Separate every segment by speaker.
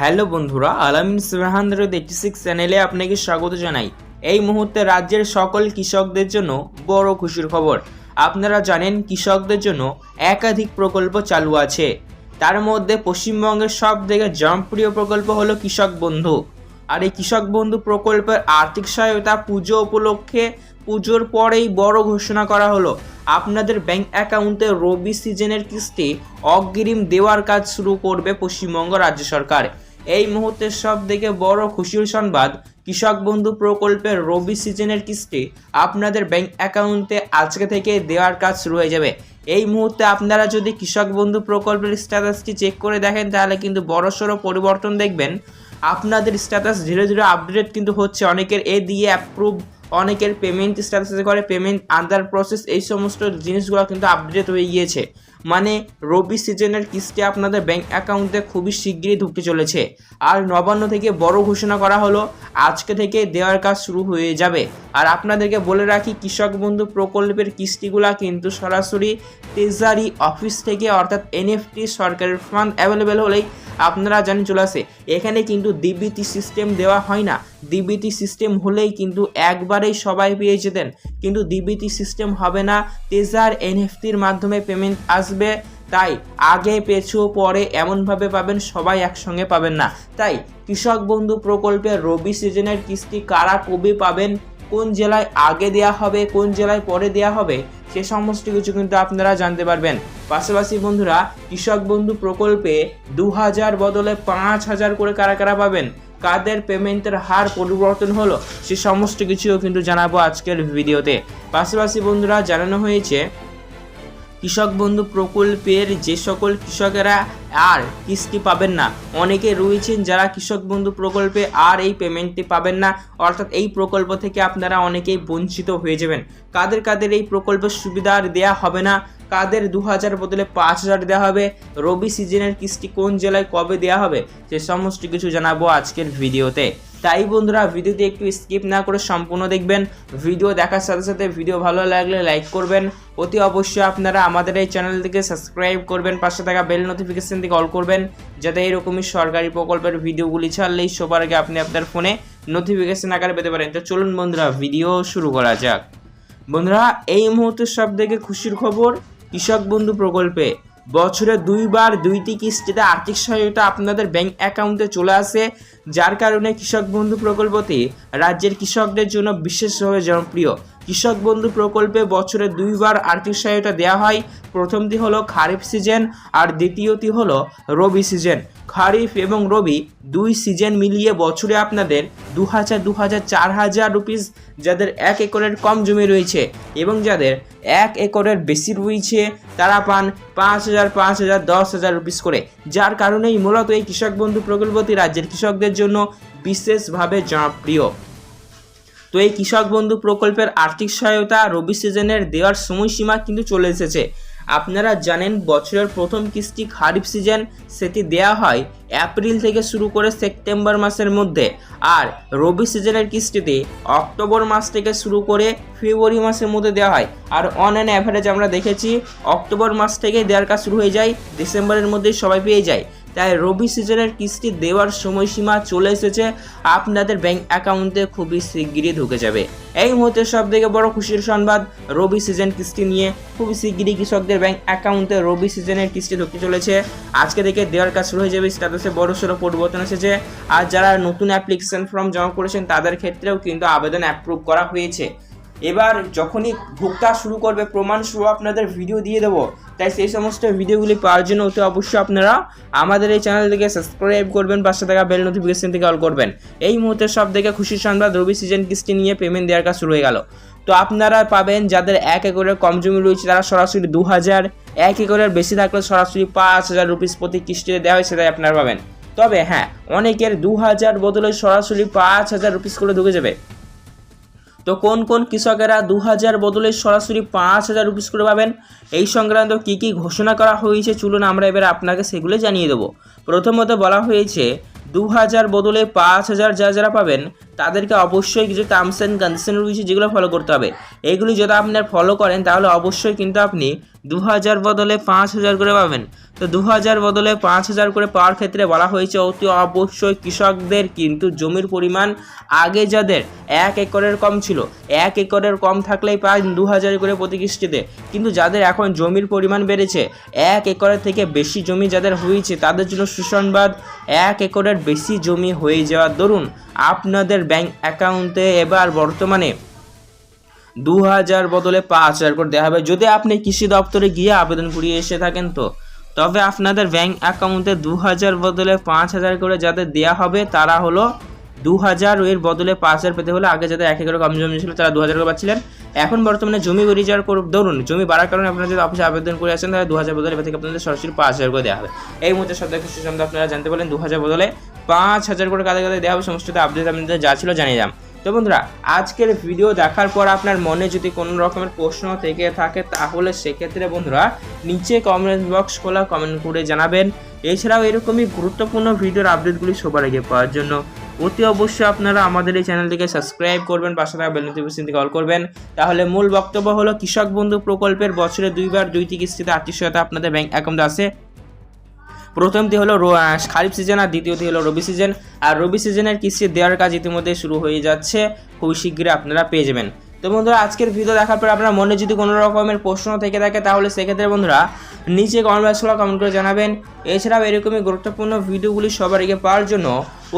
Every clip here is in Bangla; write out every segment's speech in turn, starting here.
Speaker 1: হ্যালো বন্ধুরা, আলামিন সেভেন হান্ড্রেড এইটি সিক্স চ্যানেলে আপনাকে স্বাগত জানাই। এই মুহূর্তে রাজ্যের সকল কৃষকদের জন্য বড় খুশির খবর। আপনারা জানেন, কৃষকদের জন্য একাধিক প্রকল্প চালু আছে। তার মধ্যে পশ্চিমবঙ্গের সব থেকে জনপ্রিয় প্রকল্প হলো কৃষক বন্ধু। আর এই কৃষক বন্ধু প্রকল্পের আর্থিক সহায়তা পুজো উপলক্ষে পুজোর পরেই বড় ঘোষণা করা হলো। আপনাদের ব্যাংক অ্যাকাউন্টে রবি সিজনের কিস্তি অগ্রিম দেওয়ার কাজ শুরু করবে পশ্চিমবঙ্গ রাজ্য সরকার। এই মুহূর্তের সব থেকে বড় খুশির সংবাদ, কৃষক বন্ধু প্রকল্পের রবি সিজনের কিস্তি আপনাদের ব্যাংক অ্যাকাউন্টে আজকে থেকে দেওয়ার কাজ শুরু হয়ে যাবে। এই মুহূর্তে আপনারা যদি কৃষক বন্ধু প্রকল্পের স্ট্যাটাসটি চেক করে দেখেন, তাহলে কিন্তু বড়সড় পরিবর্তন দেখবেন। আপনাদের স্ট্যাটাস ধীরে ধীরে আপডেট কিন্তু হচ্ছে। অনেকের এ দিয়ে অ্যাপ্রুভ অনেকের পেমেন্ট স্ট্যাটাসে করে পেমেন্ট আন্ডার প্রসেস এই সমস্ত জিনিসগুলো কিন্তু আপডেট হয়ে গিয়েছে। মানে রবি সিজনের কিস্তি আপনাদের ব্যাংক অ্যাকাউন্টে খুবই শিগগিরই ঢুকতে চলেছে। আর নবান্ন থেকে বড় ঘোষণা করা হলো আজকে থেকে দেওয়ার কাজ শুরু হয়ে যাবে। আর আপনাদেরকে বলে রাখি, কৃষক বন্ধু প্রকল্পের কিস্তিগুলা কিন্তু সরাসরি ট্রেজারি অফিস থেকে, অর্থাৎ এনএফটি সরকারের ফান্ড অ্যাভেলেবেল হলেই আপনারা জানেন চলে আসে। এখানে কিন্তু ডিবিটি সিস্টেম দেওয়া হয় না। ডিবিটি সিস্টেম হলেই কিন্তু একবারেই সবাই পেয়ে যেতেন। কিন্তু ডিবিটি সিস্টেম হবে না। তেজার এনএফটির মাধ্যমে পেমেন্ট আসবে। তাই আগে, পেছু, পরে এমনভাবে পাবেন, সবাই একসঙ্গে পাবেন না। তাই কৃষক বন্ধু প্রকল্পে রবি সিজনের কিস্তি কারা কবে পাবেন, কোন জেলায় আগে দেয়া হবে, কোন জেলায় পরে দেয়া হবে, সে সমস্ত কিছু কিন্তু আপনারা জানতে পারবেন। পাশাপাশি বন্ধুরা, কৃষক বন্ধু প্রকল্পে দু হাজার বদলে পাঁচ হাজার করে কারা কারা পাবেন, কাদের পেমেন্টের হার পরিবর্তন হলো, সে সমস্ত কিছুও কিন্তু জানাব আজকের ভিডিওতে। পাশাপাশি বন্ধুরা, জানানো হয়েছে কৃষক বন্ধু প্রকল্পের যে সকল কৃষকেরা আর কিস্তি পাবেন না, অনেকে রয়েছেন যারা কৃষক বন্ধু প্রকল্পে আর এই পেমেন্টটি পাবেন না, অর্থাৎ এই প্রকল্প থেকে আপনারা অনেকেই বঞ্চিত হয়ে যাবেন। কাদের কাদের এই প্রকল্পের সুবিধা আর দেওয়া হবে না, কাদের দু হাজার বদলে পাঁচ হাজার দেওয়া হবে, রবি সিজনের কিস্তি কোন জেলায় কবে দেওয়া হবে, সে সমস্ত কিছু জানাব আজকের ভিডিওতে। তাই বন্ধুরা ভিডিওতে একটু স্কিপ না করে সম্পূর্ণ দেখবেন, ভিডিও দেখার সাথে সাথে ভিডিও ভালো লাগলে লাইক করবেন অতি অবশ্যই আপনারা আমাদের এই চ্যানেলটিকে সাবস্ক্রাইব করবেন, পাশে থাকা বেল নোটিফিকেশন থেকে অল করবেন, যাতে এরকমই সরকারি প্রকল্পের ভিডিওগুলি ছাড়লেই সবার আগে আপনি আপনার ফোনে নোটিফিকেশন আকারে পেতে পারেন। তো চলুন বন্ধুরা ভিডিও শুরু করা যাক। বন্ধুরা, এই মুহূর্তে সব থেকে খুশির খবর, কৃষক বন্ধু প্রকল্পে। বছরে দুইবার দুইটি কিস্তিতে আর্থিক সহায়তা আপনাদের ব্যাংক অ্যাকাউন্টে চলে আসে, যার কারণে কৃষক বন্ধু প্রকল্পটি রাজ্যের কৃষকদের জন্য বিশেষভাবে জনপ্রিয়। কৃষক বন্ধু প্রকল্পে বছরে দুইবার আর্থিক সহায়তা দেওয়া হয়। প্রথমটি হলো খারিফ সিজন আর দ্বিতীয়টি হলো রবি সিজন। খারিফ এবং রবি দুই সিজন মিলিয়ে বছরে আপনাদের দু হাজার দু হাজার চার হাজার রুপিস যাদের এক একরের কম জমি রয়েছে এবং যাদের এক একরের বেশি রয়েছে, তারা পান পাঁচ হাজার পাঁচ হাজার, দশ হাজার রুপিস করে। যার কারণেই মূলত এই কৃষক বন্ধু প্রকল্পটি রাজ্যের কৃষকদের জন্য বিশেষভাবে জনপ্রিয়। তো এই কৃষক বন্ধু প্রকল্পের আর্থিক সহায়তা রবি সিজনের দেওয়ার সময়সীমা কিন্তু চলে এসেছে। আপনারা জানেন বছরের প্রথম কিস্তি খারিফ সিজন, সেটি দেয়া হয় এপ্রিল থেকে শুরু করে সেপ্টেম্বর মাসের মধ্যে। আর রবি সিজনের কিস্তিতে অক্টোবর মাস থেকে শুরু করে ফেব্রুয়ারি মাসের মধ্যে দেওয়া হয়। আর অন অ্যান অ্যাভারেজ আমরা দেখেছি, অক্টোবর মাস থেকেই দেওয়ার কাজ শুরু হয়ে যায়, ডিসেম্বরের মধ্যেই সবাই পেয়ে যায়। তাই রবি সিজনের কিস্তি দেওয়ার সময়সীমা চলে এসেছে। আপনাদের ব্যাংক অ্যাকাউন্টে খুবই শিগগিরই ঢুকে যাবে। এই মুহূর্তে সব থেকে বড় খুশির সংবাদ, রবি সিজন কিস্তি নিয়ে। খুবই শিগগিরই কৃষকদের ব্যাংক অ্যাকাউন্টে রবি সিজনের কিস্তি ঢুকতে চলেছে। আজকে থেকে দেওয়ার কাজ শুরু হয়ে যাবে স্ট্যাটাসে বড় সড়ো পরিবর্তন এসেছে। আর যারা নতুন অ্যাপ্লিকেশন ফর্ম জমা করেছেন, তাদের ক্ষেত্রেও কিন্তু আবেদন অ্যাপ্রুভ করা হয়েছে। এবার যখনই ভোক্তা শুরু করবে, প্রমাণ সহ আপনাদের ভিডিও দিয়ে দেবো। তাই সেই সমস্ত ভিডিওগুলি পাওয়ার জন্য অতি অবশ্যই আপনারা আমাদের এই চ্যানেলটিকে সাবস্ক্রাইব করবেন, পাশে থাকা বেল নোটিফিকেশন থেকে অল করবেন। এই মুহূর্তে সব থেকে খুশির সংবাদ, রবি সিজন কিস্তি নিয়ে পেমেন্ট দেওয়ার কাজ শুরু হয়ে গেল। তো আপনারা পাবেন, যাদের এক একরের কম জমি রয়েছে, তারা সরাসরি দু হাজার এক একরের বেশি থাকলে সরাসরি পাঁচ হাজার রুপিস প্রতি কিস্তিতে দেওয়া হয়, সেটাই আপনারা পাবেন। তবে হ্যাঁ অনেকের দু হাজার বদলে সরাসরি পাঁচ হাজার রুপিস করে ঢুকে যাবে। তো কোন কোন কৃষকেরা দু হাজার বদলে সরাসরি পাঁচ হাজার রুপিস করে পাবেন? এই সংক্রান্ত কি কি ঘোষণা করা হয়েছে? চলুন আমরা এবার আপনাকে সেগুলো জানিয়ে দেবো। প্রথমত বলা হয়েছে দু হাজার বদলে পাঁচ হাজার যা যারা পাবেন, তাদেরকে অবশ্যই কিছু টার্মস অ্যান্ড কন্ডিশন রয়েছে যেগুলো ফলো করতে হবে। এইগুলি যদি আপনার ফলো করেন, তাহলে অবশ্যই কিন্তু আপনি দু হাজার বদলে পাঁচ হাজার করে পাবেন। তো দু হাজার বদলে পাঁচ হাজার করে পাওয়ার ক্ষেত্রে বলা হয়েছে, অতি অবশ্যই কৃষকদের কিন্তু জমির পরিমাণ আগে যাদের এক একরের কম ছিল, এক একরের কম থাকলেই পায় দু হাজার করে প্রতি কিস্তিতে। কিন্তু যাদের এখন জমির পরিমাণ বেড়েছে, এক একরের থেকে বেশি জমি যাদের হয়েছে, তাদের জন্য সুসংবাদ, এক একরের বেশি জমি হয়ে যাওয়ার দরুন আপনাদের ব্যাংক অ্যাকাউন্টে এবার বর্তমানে দু হাজার বদলে পাঁচ হাজার করে দেওয়া হবে। যদি আপনি কৃষি দপ্তরে গিয়ে আবেদন করিয়ে এসে থাকেন তো? তবে আপনাদের ব্যাংক অ্যাকাউন্টে দু হাজার বদলে পাঁচ হাজার করে যাদের দেওয়া হবে, তারা হলো দু হাজার এর বদলে পাঁচ হাজার পেতে হলে আগে যাদের এক একর কম জমি ছিল, তারা দু হাজার করে পাচ্ছিলেন। এখন বর্তমানে জমি যাওয়ার করে ধরুন, জমি বাড়ার কারণে আপনারা যদি অফিসে আবেদন করে আসেন, তাহলে দু হাজার বদলে থেকে আপনাদের সরাসরি পাঁচ হাজার করে দেওয়া হবে। এই মুহূর্তে সব কিছু সম্বন্ধে আপনারা জানতে পারলেন দু হাজার বদলে পাঁচ হাজার করে কাদের কাদের দেওয়া হবে সমস্ত আপডেট আপনাদের যা ছিল জানিয়ে দিলাম। তো বন্ধুরা, আজকের ভিডিও দেখার পর আপনার মনে যদি কোনো রকমের প্রশ্ন থেকে থাকে, তাহলে সেক্ষেত্রে বন্ধুরা নিচে কমেন্ট বক্স খোলা কমেন্ট করে জানাবেন। এছাড়াও এরকমই গুরুত্বপূর্ণ ভিডিওর আপডেটগুলি সবার আগে পাওয়ার জন্য। অতি অবশ্যই আপনারা আমাদের এই চ্যানেলটিকে সাবস্ক্রাইব করবেন, পাশে থাকা বেল নোটিফিকেশন থেকে অল করবেন। তাহলে মূল বক্তব্য হলো, কৃষক বন্ধু প্রকল্পের বছরে দুইবার দুইটি কিস্তিতে সহায়তা আপনাদের ব্যাংক অ্যাকাউন্টে আসে প্রথমটি হলো খারিফ সিজন আর দ্বিতীয়টি হলো রবি সিজন আর রবি সিজনের কিস্তি দেওয়ার কাজ ইতিমধ্যে শুরু হয়ে যাচ্ছে খুব শীঘ্রই আপনারা পেয়ে যাবেন। তো বন্ধুরা, আজকের ভিডিও দেখার পর আপনার মনে যদি কোনো রকমের প্রশ্ন থেকে থাকে, তাহলে সেক্ষেত্রে বন্ধুরা নিচে কমেন্ট বক্সগুলো কমেন্ট করে জানাবেন। এছাড়াও এরকমই গুরুত্বপূর্ণ ভিডিওগুলি সবার আগে পাওয়ার জন্য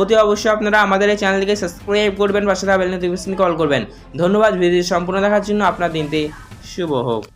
Speaker 1: অতি অবশ্যই আপনারা আমাদের এই চ্যানেলটিকে সাবস্ক্রাইব করবেন, পাশে থাকা বেল নোটিফিকেশন কল করবেন। ধন্যবাদ ভিডিও সম্পূর্ণ দেখার জন্য আপনার দিনটি শুভ হোক।